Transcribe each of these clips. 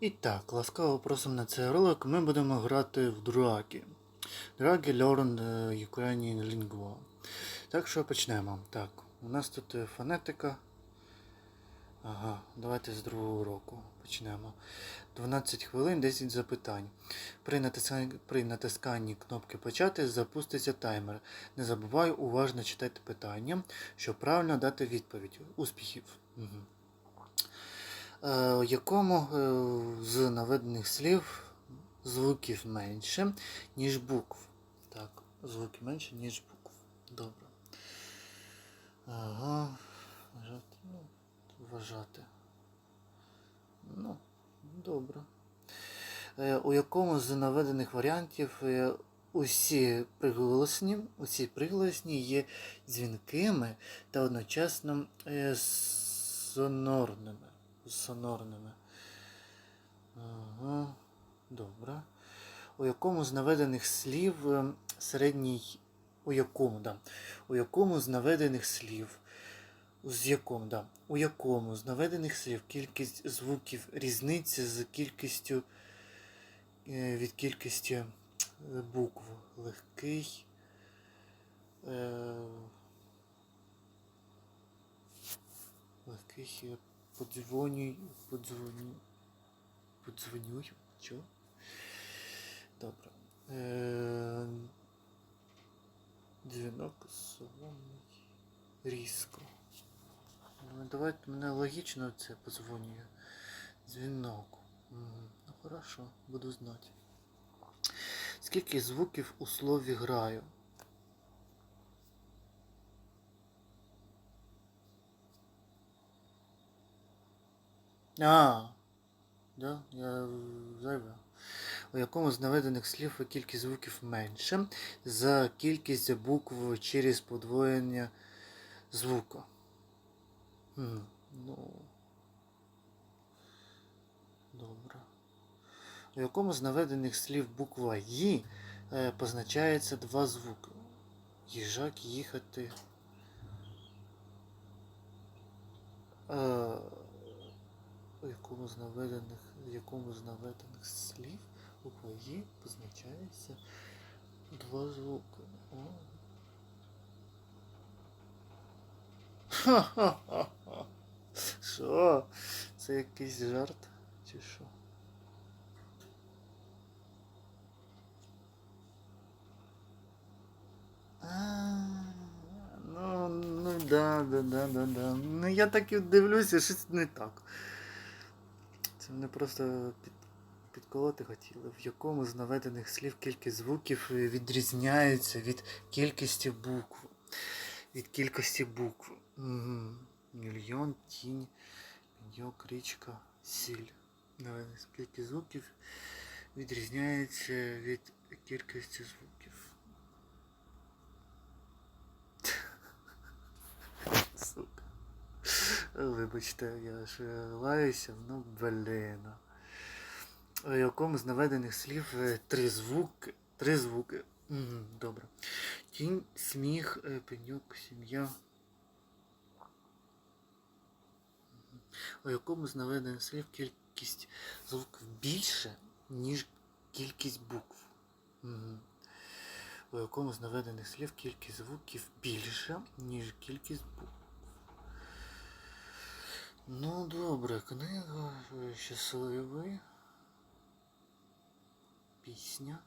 І так, ласкаво просимо на цей ролик. Ми будемо грати в Драгі. Драгі Learn Ukrainian Lingua. Так що почнемо. Так, у нас тут е, фонетика. Ага, давайте з другого уроку почнемо. 12 хвилин, 10 запитань. При натисканні, при натисканні кнопки почати запуститься таймер. Не забувай уважно читати питання, щоб правильно дати відповідь. Успіхів! Угу. Е, у якому е, з наведених слів звуків менше, ніж букв. Так, звуки менше, ніж букв. Добре. Ага. Вважати. Ну, вважати. Ну, добре. Е, у якому з наведених варіантів е, усі приголосні, усі приголосні є дзвінкими та одночасно е, сонорними. Сонорними. Ага, добре. У якому з наведених слів е, середній. У якому, да. У якому з наведених слів. З якому, да. У якому з наведених слів кількість звуків різниця з кількістю е, від кількості е, букв. Легкий. Легкий подзвонюй. Подзвоню. Подзвонюю. Чо? Добре. Е, дзвінок соломий. Різко. Ну, давайте мене логічно це подзвонює. Дзвінок. Ну хорошо, буду знати. Скільки звуків у слові граю? А, да, я зайве. У якому з наведених слів кількість звуків менше за кількість букв через подвоєння звука. Хм, ну. Добре. У якому з наведених слів буква «Ї» е, позначається два звуки. Їжак, їхати. Е, у якому з наведених, в якому з наведених слів буква «Ї» позначається два звуки. О. Ха-ха-ха. Що? Це якийсь жарт? Чи що? Ну, ну да, да, да, да, да. Ну я так і дивлюся, щось не так. Це мене просто під, підколоти хотіли. В якому з наведених слів кількість звуків відрізняється від кількості букв. Від кількості букв. Угу. Мільйон, тінь, пеньок, річка, сіль. Наведених кількість звуків відрізняється від кількості звуків. Вибачте, я ж лаюся, ну блін. У якому з наведених слів е, три звуки. Три звуки. Добре. Тінь, сміх, е, пеньок, сім'я. У якому з наведених слів кількість звуків більше, ніж кількість букв. У якому з наведених слів кількість звуків більша, ніж кількість букв. Ну, добре, книга е, щасливий. Пісня.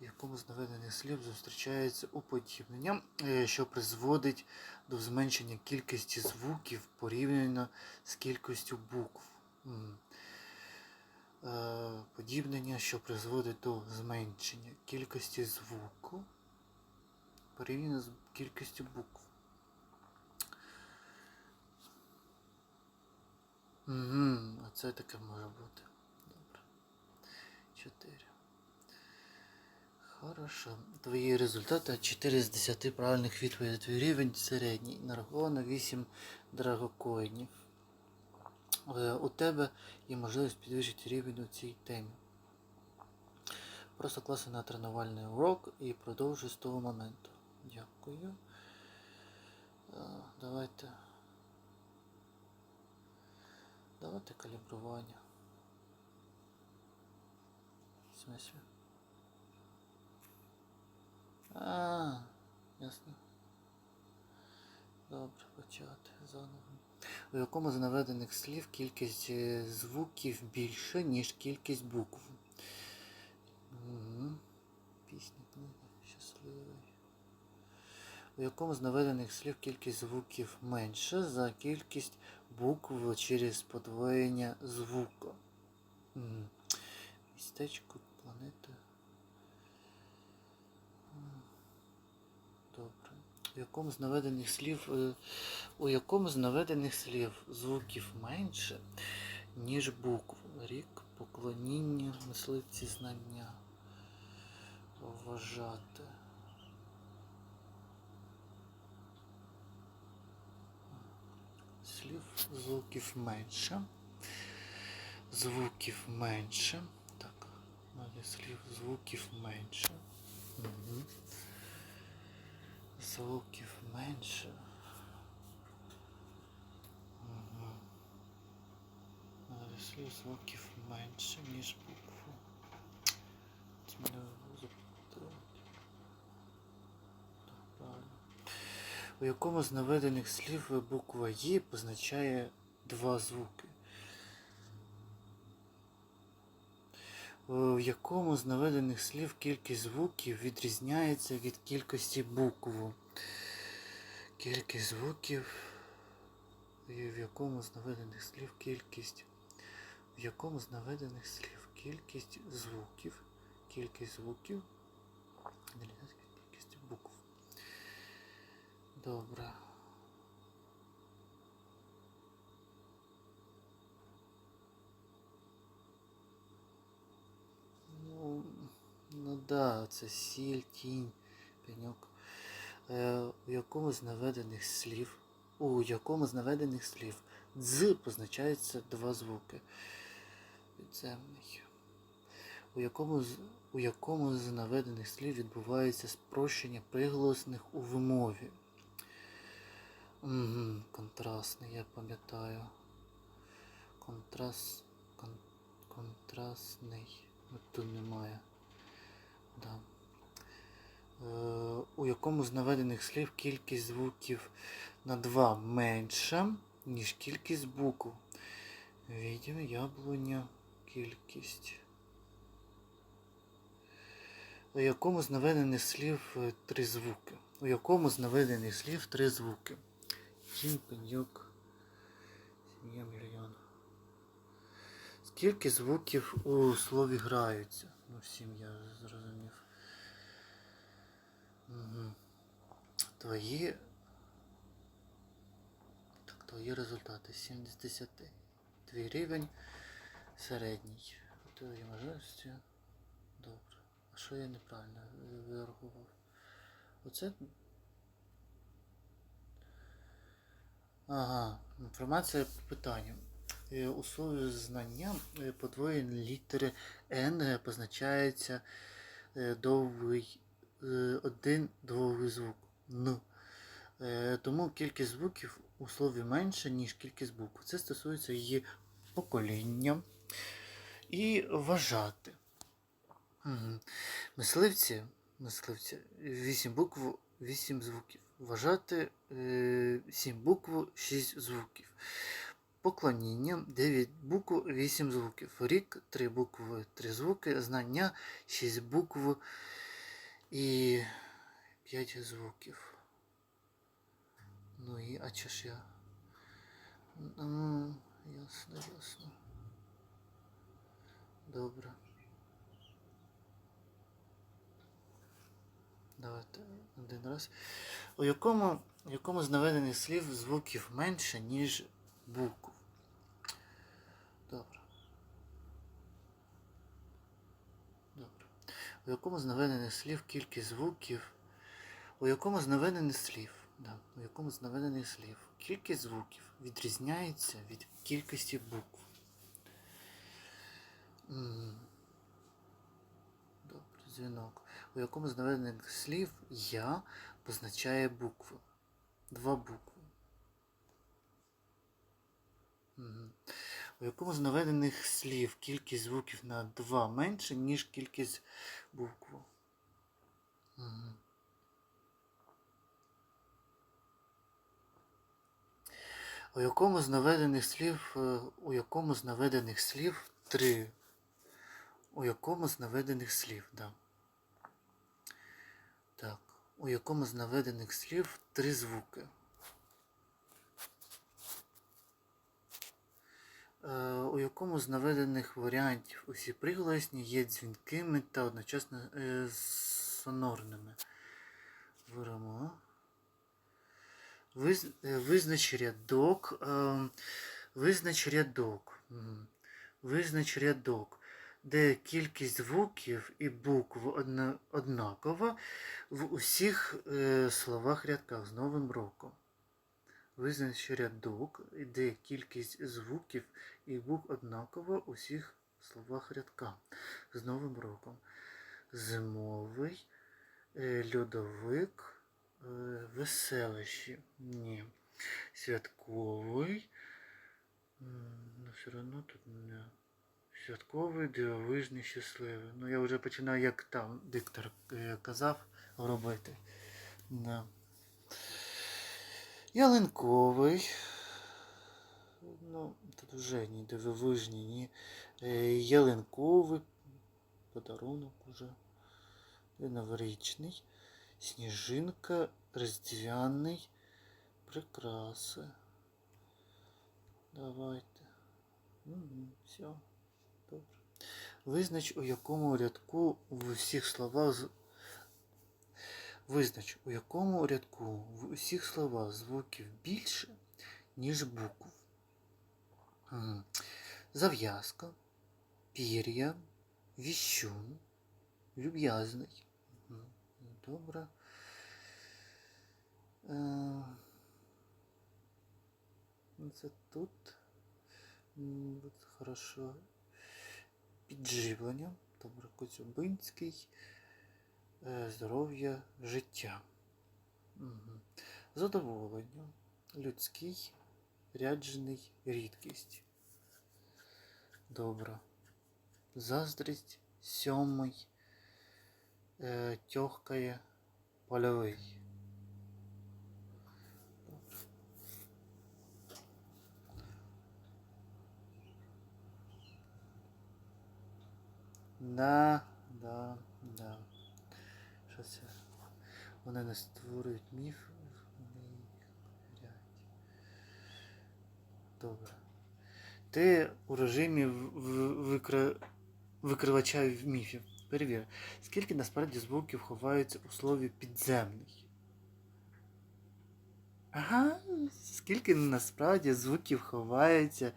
В якому з наведених слів зустрічається уподібнення, е, що призводить до зменшення кількості звуків порівняно з кількістю букв. Е, Подібнення, що призводить до зменшення кількості звуку порівняно з кількістю букв. Угу, оце таке може бути. Добре. Чотири. Хорошо. Твої результати 4 з 10 правильних відповідей. Твій рівень середній. Нараховано 8 драгокоїнів. Е, У тебе є можливість підвищити рівень у цій темі. Просто класи на тренувальний урок і продовжуй з того моменту. Дякую. Е, Давайте. Знати калібрування. В смысле? А, ясно. Добре, почати заново. У якому з наведених слів кількість е, звуків більше, ніж кількість букв. Угу. Пісня, книга, щасливий. У якому з наведених слів кількість звуків менша за кількість букв через подвоєння звука. Містечко, планета. Добре. У якому з наведених слів, е, у якому з наведених слів звуків менше, ніж букв. Рік, поклоніння, мисливці знання. Вважати. Слів звуків менше. Звуків менше. Так, нові слів звуків менше. Угу. Звуків менше. Угу. Нові слів звуків менше, ніж букву. Це мене запитали. Так, правильно. У якому з наведених слів буква Є позначає два звуки? В якому з наведених слів кількість звуків відрізняється від кількості букв? Кількість звуків. І в якому з наведених слів кількість. В якому з наведених слів кількість звуків. Кількість звуків. відрізняється від кількості букв. Добре. Ну, ну да, це сіль, тінь, пеньок. Е, у якому з наведених слів, у якому з наведених слів дз позначається два звуки. Підземний. У якому у якому з наведених слів відбувається спрощення приголосних у вимові. Угу, контрастний, я пам'ятаю. Контраст. Кон, контрастний. От Тут немає. Да. Е, у якому з наведених слів кількість звуків на 2 менша, ніж кількість букв. Відео, яблуня, кількість. У якому з наведених слів е, три звуки? У якому з наведених слів три звуки? Кінь, пеньок, сім'я мільйон. Скільки звуків у слові граються? Ну, всім я зрозумів. Угу. Твої. Так, твої результати. 7 з 10. Твій рівень середній. Твої можливості. Добре. А що я неправильно вирахував? Оце. Ага, інформація по питанню. Е, У слові знання е, подвоєні літери N позначається е, довгий один довгий звук Н. Тому кількість звуків у слові менше, ніж кількість букв. Це стосується її покоління і вважати. Мисливці, мисливці, 8 букв, 8 звуків. Вважати 7 букв, 6 звуків. Поклоніння 9 букв, 8 звуків. Рік 3 букви, 3 звуки. Знання 6 букв і 5 звуків. Ну і а чи ж я? Ну, ясно, ясно. Добре. Давайте один раз. У якому, у якому з наведених слів звуків менше, ніж букв? Добре. У якому з наведених слів кількість звуків? У якому з наведених слів? Да. У якому з наведених слів кількість звуків відрізняється від кількості букв? Добре, дзвінок. У якому з наведених слів я позначає букви. Два букви. У якому з наведених слів кількість звуків на 2 менше, ніж кількість букв? У якому з наведених слів, е, у якому з наведених слів три? У якому з наведених слів, да. У якому з наведених слів три звуки? Е, у якому з наведених варіантів усі приголосні є дзвінкими та одночасно е, сонорними? Беремо. Е, визнач рядок. Е, визнач рядок. Визнач рядок, де кількість звуків і букв однакова в усіх е, словах рядках з Новим роком. Визнач рядок, де кількість звуків і букв однакова у всіх словах рядка з Новим роком. Зимовий, е, льодовик, е, веселощі. Ні. Святковий. Ну, все одно тут не. Святковий, дивовижний, щасливий. Ну, я вже починаю, як там диктор е, казав, робити. Да. Ялинковий. Ну, тут вже ні дивовижні, ні. Е, ялинковий. Подарунок уже. Новорічний. Сніжинка, різдвяний, прикраси. Давайте. Угу, все. Визнач, у якому рядку в усіх словах Визнач, у якому рядку в усіх словах звуків більше, ніж букв. Зав'язка, пір'я, віщун, люб'язний. Добре. Е, ну, Це тут. Хорошо. Підживлення. Добре, Коцюбинський. Е, Здоров'я, життя. Мгм. Задоволення. Людський, ряджений, рідкість. Добре. Заздрість, сьомий, е, тьохкає, польовий. Да, да, да. Що це? Вони не створюють міф. Добре. Ти у режимі викри... викривача міфів. Перевір. Скільки насправді звуків ховаються у слові підземний? Ага, скільки насправді звуків ховається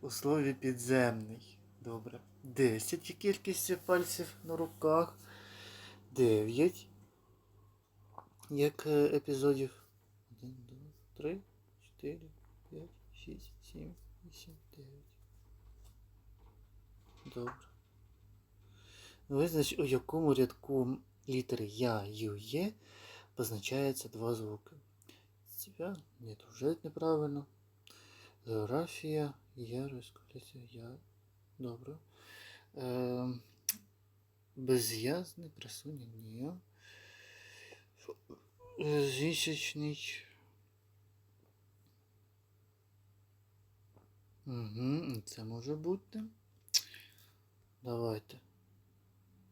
у слові підземний? Добре. 10 кількість пальців на руках. 9. Як е, епізодів? 1, 2, 3, 4, 5, 6, 7, 8, 9. Добре. Визнач, у якому рядку літери Я, Ю, Є позначається два звуки. Тебя? Ні, вже неправильно. Географія, я, розколяція, я. Добре. Ем, Без'язний, красуня, ні. Е, Зісячний. Угу, це може бути. Давайте.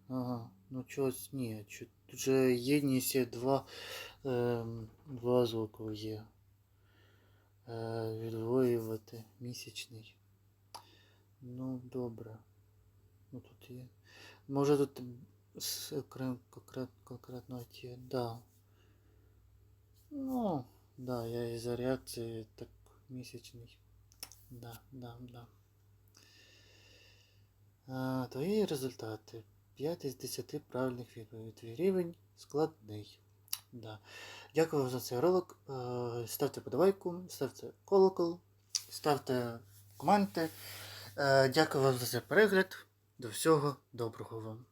Ага, ну чогось ні. чо- Тут же єдність є два, ем, два звуки є. Е, відвоювати місячний. Ну, добре. Ну тут є. Може тут окрем конкрет, конкретно є. Да. Ну, да, я із-за реакції так місячний. Да, да, да. А, твої результати. 5 із 10 правильних відповідей. Твій рівень складний. Да. Дякую за цей ролик. Е, Ставте подобайку, ставте колокол, ставте коменти. Е, Дякую вам за цей перегляд. До всього доброго вам.